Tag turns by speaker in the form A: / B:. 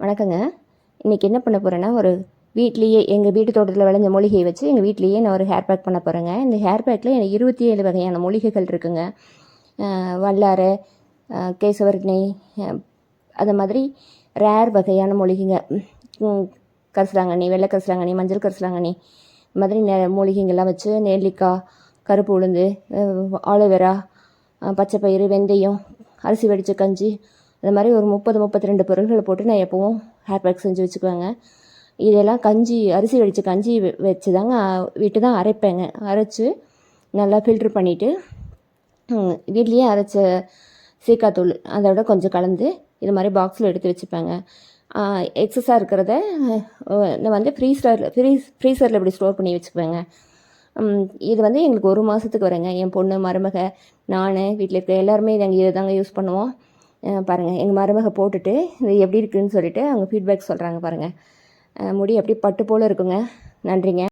A: வணக்கங்க. இன்றைக்கி என்ன பண்ண போகிறேன்னா ஒரு வீட்லேயே எங்கள் வீட்டு தோட்டத்தில் விளைஞ்ச மூலிகையை வச்சு எங்கள் வீட்லேயே நான் ஒரு ஹேர் பேக் பண்ண போகிறேங்க இந்த ஹேர் பேக்கில் எனக்கு இருபத்தி ஏழு வகையான மூலிகைகள் இருக்குங்க. வல்லாறு வல்லாரை அது மாதிரி ரேர் வகையான மூலிகைங்க. கரிசலாங்கண்ணி வெள்ளை கரிசலாங்கண்ணி மஞ்சள் கரிசலாங்கண்ணி இந்த மாதிரி நெ மூலிகைங்கள்லாம் வச்சு நெல்லிக்காய் கருப்பு உளுந்து ஆலோவேரா பச்சை பச்சைப்பயிறு வெந்தயம் அரிசி வடித்த கஞ்சி அந்த மாதிரி ஒரு முப்பது முப்பத்தி ரெண்டு பொருள்களை போட்டு நான் எப்போவும் ஹேர் பேக் செஞ்சு வச்சுக்குவேங்க. இதெல்லாம் கஞ்சி அரிசி வடித்த கஞ்சி வச்சு தாங்க விட்டு தான் அரைப்பேங்க. அரைச்சி நல்லா ஃபில்ட்ரு பண்ணிவிட்டு வீட்லேயே அரைச்ச சீக்காத்தூள் அதோட கொஞ்சம் கலந்து இது மாதிரி பாக்ஸில் எடுத்து வச்சுப்பேங்க. எக்ஸஸாக இருக்கிறத நான் வந்து ஃப்ரீசரில் ஃப்ரீஸ் ஃப்ரீசரில் இப்படி ஸ்டோர் பண்ணி வச்சுக்குவேங்க. இது வந்து எங்களுக்கு ஒரு மாதத்துக்கு வருங்க. என் பொண்ணு மருமக நான் வீட்டில் இருக்கிற எல்லாருமே நாங்கள் இதை தாங்க யூஸ் பண்ணுவோம். பாருங்கள் எங்கள் மருமக போட்டுட்டு இது எப்படி இருக்குதுன்னு சொல்லிட்டு அவங்க ஃபீட்பேக் சொல்கிறாங்க பாருங்கள் முடி அப்படியே பட்டு போல் இருக்குங்க. நன்றிங்க.